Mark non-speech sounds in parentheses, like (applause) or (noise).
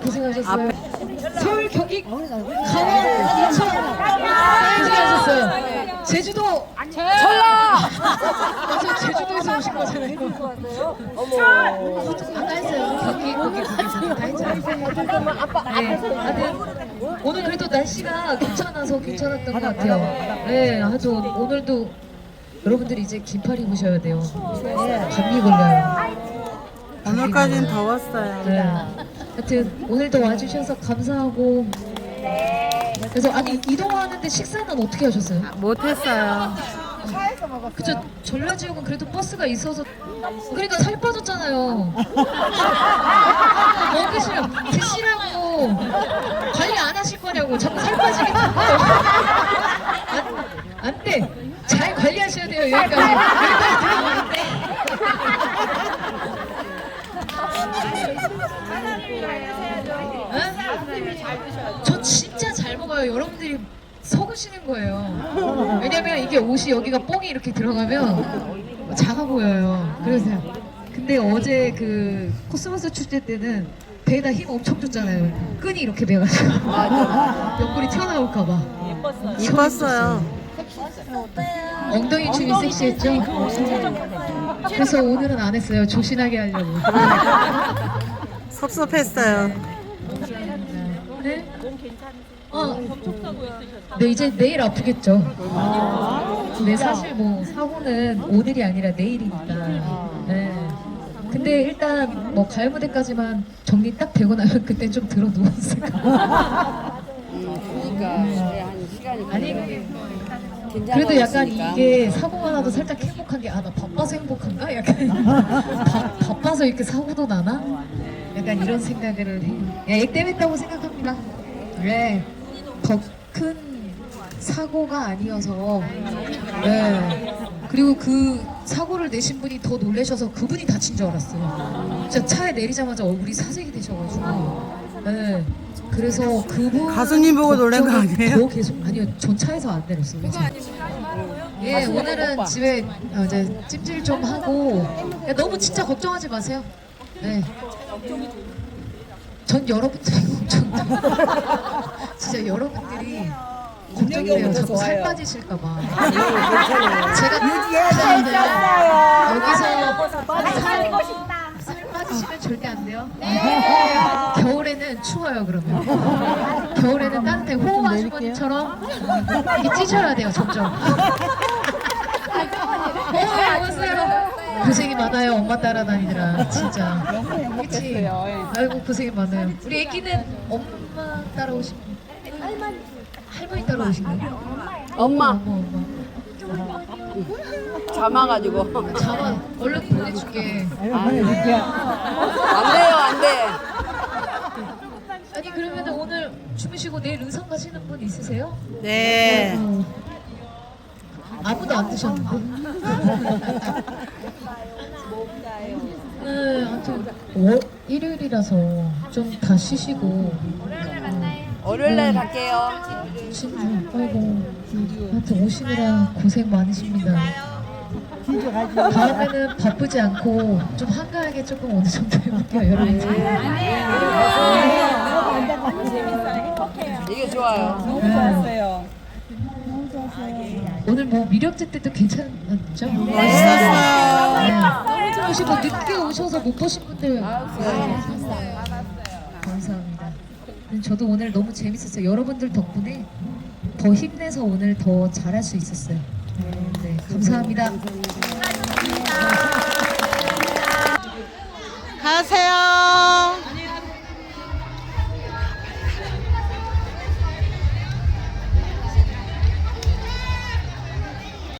고생하셨어요. 서울 경기 강원하셨어요 제주도 전라 저 제주도에서 오신 거잖아요. 어머 아까 했어요. 경기 거기 거기 다 했잖아요. 아빠 앞에서 오늘 그래도 날씨가 괜찮아서 괜찮았던 것 같아요. 네 아주 오늘도 여러분들이 이제 긴팔 입으셔야 돼요. 감기 걸려요. 오늘까진 더웠어요. 네. 하여튼 오늘도 와주셔서 감사하고 그래서 아니 이동하는데 식사는 어떻게 하셨어요? 못했어요. 그죠 전라 지역은 그래도 버스가 있어서 그러니까 살 빠졌잖아요. 먹으시라고 드시라고 관리 안 하실 거냐고 자꾸 살 빠지게 잘 관리하셔야 돼요 여기까지 여기까지 들어가는데 응? 저 진짜 여러분들이 속으시는 거예요. 왜냐면 이게 옷이 여기가 뽕이 이렇게 들어가면 작아 보여요. 그래서 근데 어제 그 코스모스 축제 때는 배에다 힘 엄청 줬잖아요. 끈이 이렇게 매가지고 옆구리 튀어나올까봐. 이뻤어요. 엉덩이 춤이 섹시했죠? 그래서 오늘은 안 했어요. 조신하게 하려고. (laughs) 섭섭했어요. 네? 어, 네 이제 내일 아프겠죠. 네 사실 뭐 사고는 오늘이 아니라 내일이니까. 네. 근데 일단 뭐 가을 무대까지만 정리 딱 되고 나면 (laughs) 그때 좀 들어 누웠을까. 그러니까 한 시간이 아니 그래도 약간. 이게 사고가 나도 살짝 행복한 게 아 나 바빠서 행복한가? 약간 (laughs) 바, 바빠서 이렇게 사고도 나나? 약간 이런 생각을 해. 야, 액 때문이다고 생각합니 다. 네. 더 큰 사고가 아니어서. 네. 그리고 그 사고를 내신 분이 더 놀라셔서 그분이 다친 줄 알았어요. 진짜 차에 내리자마자 얼굴이 사색이 되셔가지고. 네. 그래서 그분 가수님 보고 놀란 거 아니에요? 더 계속 아니요 전 차에서 안 내렸어요. 그래서. 예 오늘은 집에 어, 이제 찜질 좀 하고 야, 너무 진짜 걱정하지 마세요. 네. 전 여러분들이 걱정. (laughs) (laughs) 진짜 여러분들이 걱정돼요. 자꾸 살 빠지실까봐. 제가 다 여기서 살 빠지시면 절대 안 돼요. 겨울에는 추워요 그러면. 겨울에는 따뜻해 호호 아주머니처럼 이렇게 찌셔야 돼요 점점. (laughs) 호호 여보세요. 고생이 많아요 엄마 따라다니느라 진짜. 그치? 아이고 고생이 많아요. 우리 애기는 엄마 따라오신 할머니 할머니 따라오신 거예요? 엄마 엄마 엄마. (laughs) 잠아가지고 잠깐 얼른 보내줄게. 안 돼요 안돼 아니 그러면 오늘 주무시고 내일 의성 가시는 분 있으세요? 네. 어. 아무도 안 드셨는데. (laughs) 네, 아무튼 월 일요일이라서 좀 다 쉬시고. 월요일 날 갈게요 진주, 아이고, 하여튼 오시느라 고생 많으십니다. 다음에는 바쁘지 않고 좀 한가하게 조금 어느 정도 해볼게요, 여러분. 이게 좋아요 네. 오늘 뭐 미력제 때도 괜찮았죠? 멋있었어요. 네. 오시고 늦게 오셔서 못 보신 분들 감사합니다. 저도 오늘 너무 재밌었어요. 여러분들 덕분에 더 힘내서 오늘 더 잘할 수 있었어요. 네, 감사합니다. 가세요.